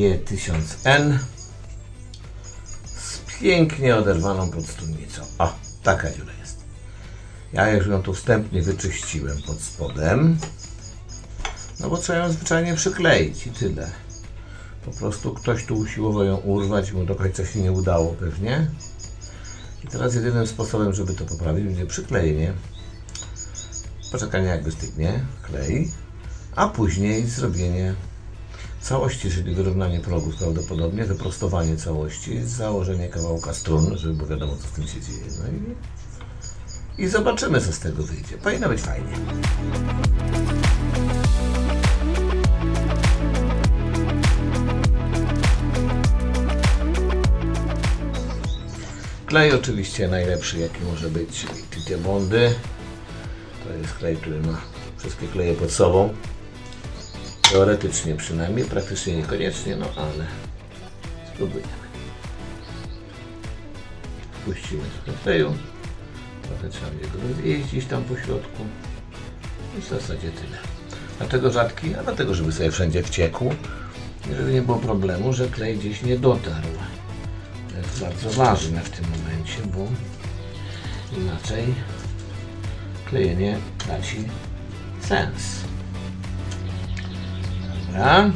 SG1000N z pięknie oderwaną podstrójnicą. O, taka dziura jest. Ja już ją tu wstępnie wyczyściłem pod spodem. No bo trzeba ją zwyczajnie przykleić i tyle. Po prostu ktoś tu usiłował ją urwać, mu do końca się nie udało pewnie. I teraz jedynym sposobem, żeby to poprawić, będzie przyklejenie. Poczekanie jak wystygnie, klej, a później zrobienie całości, czyli wyrównanie progów prawdopodobnie, wyprostowanie całości, założenie kawałka strun, żeby było wiadomo co z tym się dzieje. No i, i zobaczymy co z tego wyjdzie. Powinno być fajnie. Klej oczywiście najlepszy jaki może być Tite Bondy. To jest klej, który ma wszystkie kleje pod sobą. Teoretycznie przynajmniej, praktycznie niekoniecznie, no ale spróbujemy. Puścimy trochę kleju. Trochę trzeba będzie go rozjeździć tam po środku. I w zasadzie tyle. Dlaczego rzadki? A dlatego, żeby sobie wszędzie wciekł. I żeby nie było problemu, że klej gdzieś nie dotarł. To jest bardzo ważne w tym momencie, bo inaczej klejenie traci sens. Dobra.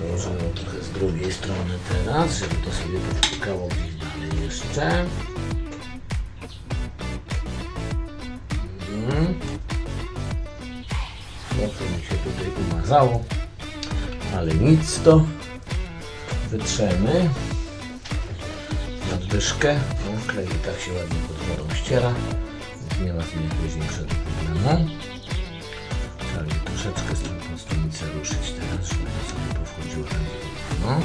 Dołożymy trochę z drugiej strony teraz, żeby to sobie gdzieś dalej jeszcze. Mhm. Trochę mi się tutaj umazało, ale nic to wytrzemy nadwyżkę. No, klej i tak się ładnie pod wodą ściera, nie ma z tym jakiegoś większego problemu. Trzeba troszeczkę prostownicę ruszyć teraz, żeby to sobie powchodziło powinno.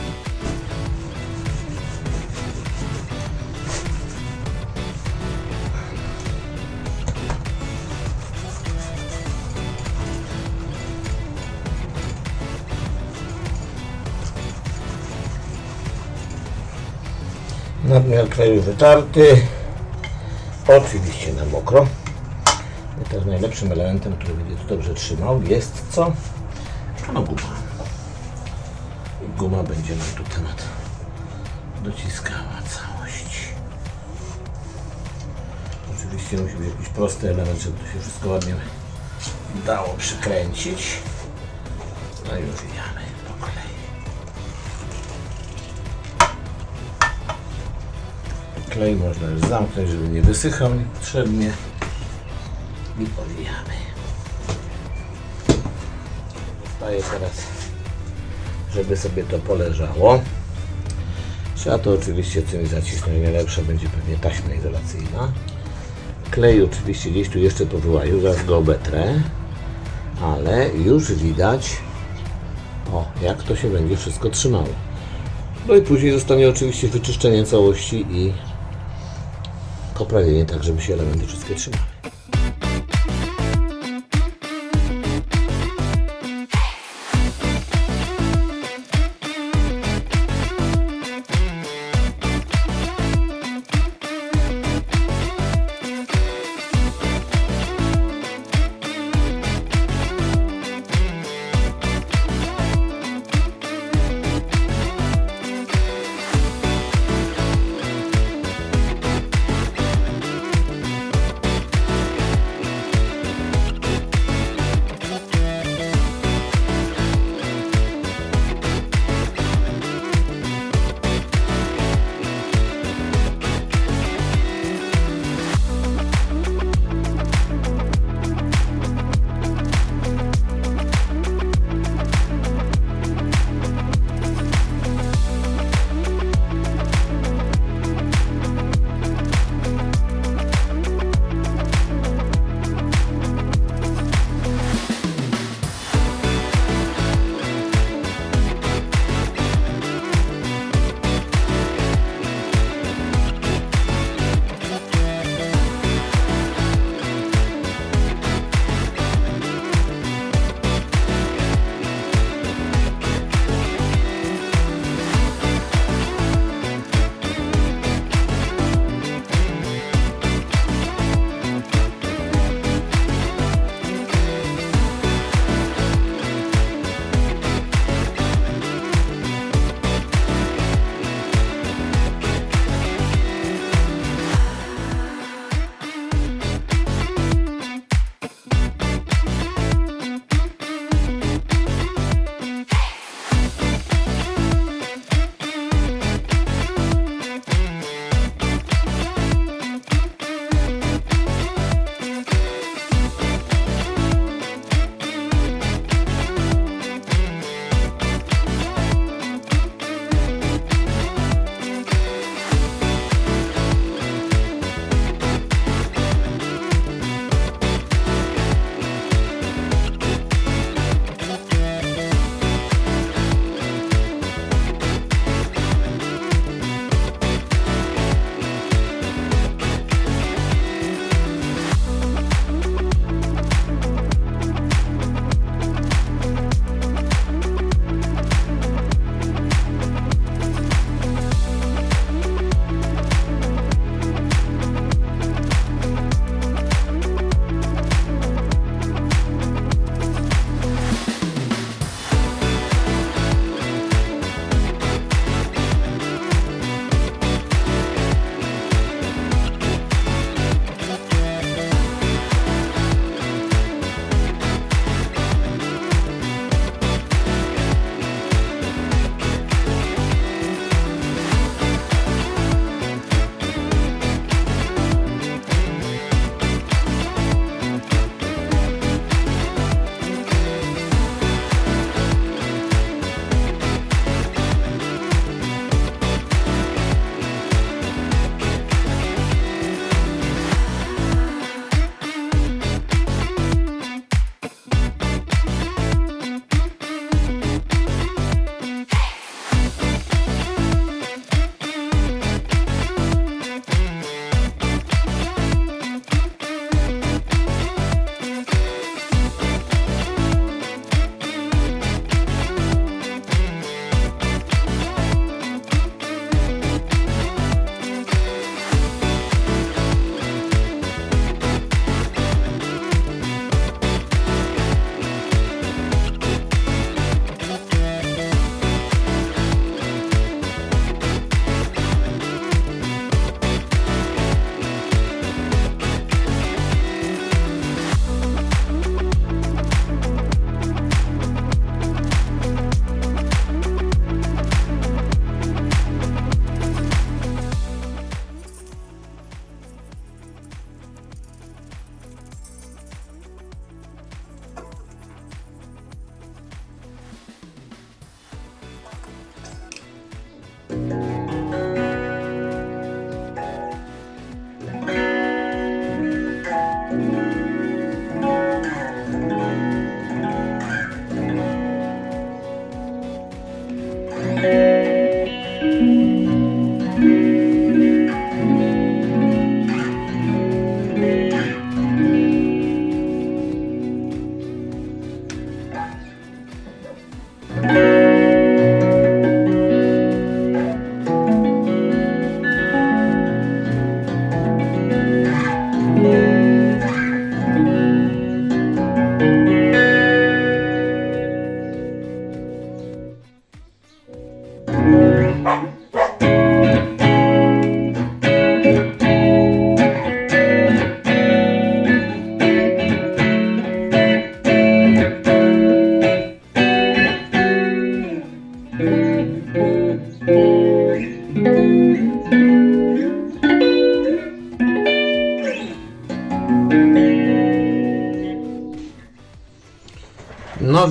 Nadmiar kleju wytarty. Oczywiście na mokro. I teraz najlepszym elementem, który będzie to dobrze trzymał, jest co? Guma będzie nam tu temat dociskała całość. Oczywiście musi być jakiś prosty element, żeby to się wszystko ładnie dało przykręcić. No i uwijamy po kolei. Klej można już zamknąć, żeby nie wysychał niepotrzebnie. I powijamy. Daję teraz, żeby sobie to poleżało. Trzeba to oczywiście czymś zacisnąć. Najlepsza będzie pewnie taśma izolacyjna. Klej oczywiście gdzieś tu jeszcze po wyłaju, zaraz go obetrę. Ale już widać, o, jak to się będzie wszystko trzymało. No i później zostanie oczywiście wyczyszczenie całości i poprawienie tak, żeby się elementy wszystkie trzymały.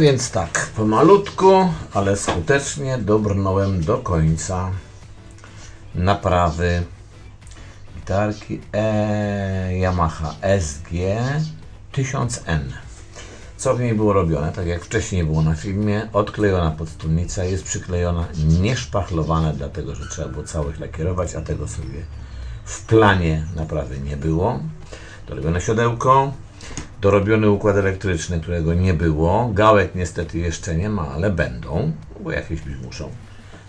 Więc tak, pomalutku, ale skutecznie dobrnąłem do końca naprawy gitarki e Yamaha SG 1000N. Co w niej było robione? Tak jak wcześniej było na filmie, odklejona podstólnica jest przyklejona, nieszpachlowane, dlatego że trzeba było całych lakierować, a tego sobie w planie naprawy nie było. Dorobione siodełko, dorobiony układ elektryczny, którego nie było. Gałek niestety jeszcze nie ma, ale będą, bo jakieś być muszą.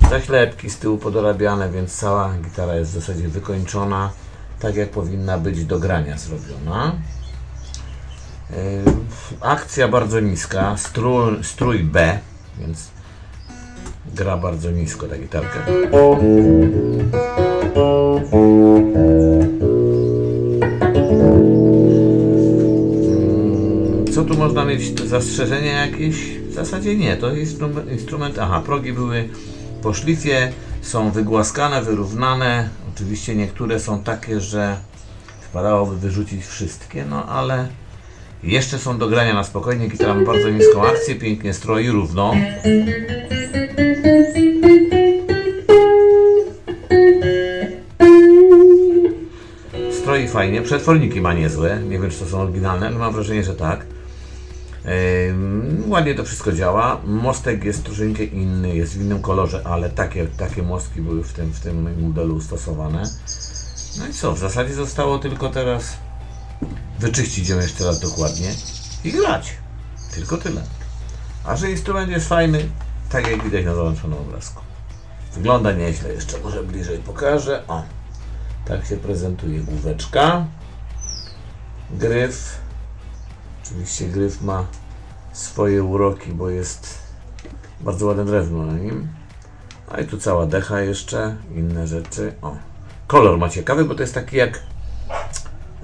Zaślepki z tyłu podorabiane, więc cała gitara jest w zasadzie wykończona, tak jak powinna być do grania zrobiona. Yy, Akcja bardzo niska, strój, strój B, więc gra bardzo nisko ta gitarka. Co tu można mieć? Zastrzeżenia jakieś? W zasadzie nie. To jest instrum- instrument. Aha, progi były po szlifie, są wygłaskane, wyrównane. Oczywiście niektóre są takie, że wypadałoby wyrzucić wszystkie, no ale jeszcze są do grania na spokojnie. Gitara ma bardzo niską akcję, pięknie stroi równo. Stroi fajnie, przetworniki ma niezłe. Nie wiem, czy to są oryginalne, ale mam wrażenie, że tak. Ładnie to wszystko działa. Mostek jest troszeczkę inny, jest w innym kolorze, ale takie, takie mostki były w tym, w tym modelu stosowane. No i co, w zasadzie zostało tylko teraz wyczyścić ją jeszcze raz dokładnie i grać. Tylko tyle. A że instrument jest fajny, tak jak widać na załączonym obrazku. Wygląda nieźle, jeszcze może bliżej pokażę. O, tak się prezentuje główeczka. Gryf. Oczywiście gryf ma swoje uroki, bo jest bardzo ładne drewno na nim. A i tu cała decha jeszcze, inne rzeczy. O, kolor ma ciekawy, bo to jest taki jak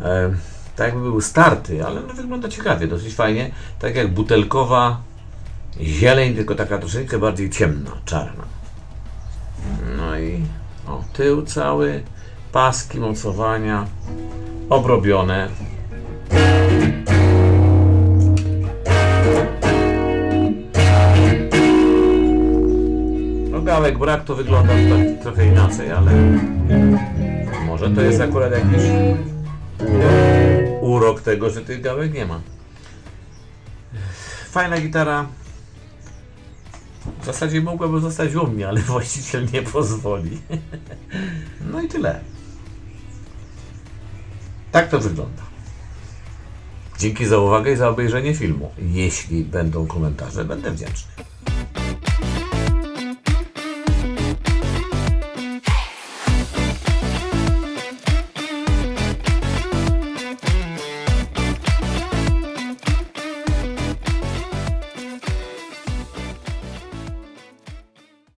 e, tak jakby był starty, ale no, wygląda ciekawie, dosyć fajnie. Tak jak butelkowa zieleń, tylko taka troszeczkę bardziej ciemna, czarna. No i o, tył cały, paski mocowania obrobione. Gałek brak to wygląda tak trochę inaczej, ale może to jest akurat jakiś urok tego, że tych gałek nie ma. Fajna gitara. W zasadzie mogłaby zostać u mnie, ale właściciel nie pozwoli. No i tyle. Tak to wygląda. Dzięki za uwagę i za obejrzenie filmu. Jeśli będą komentarze, będę wdzięczny.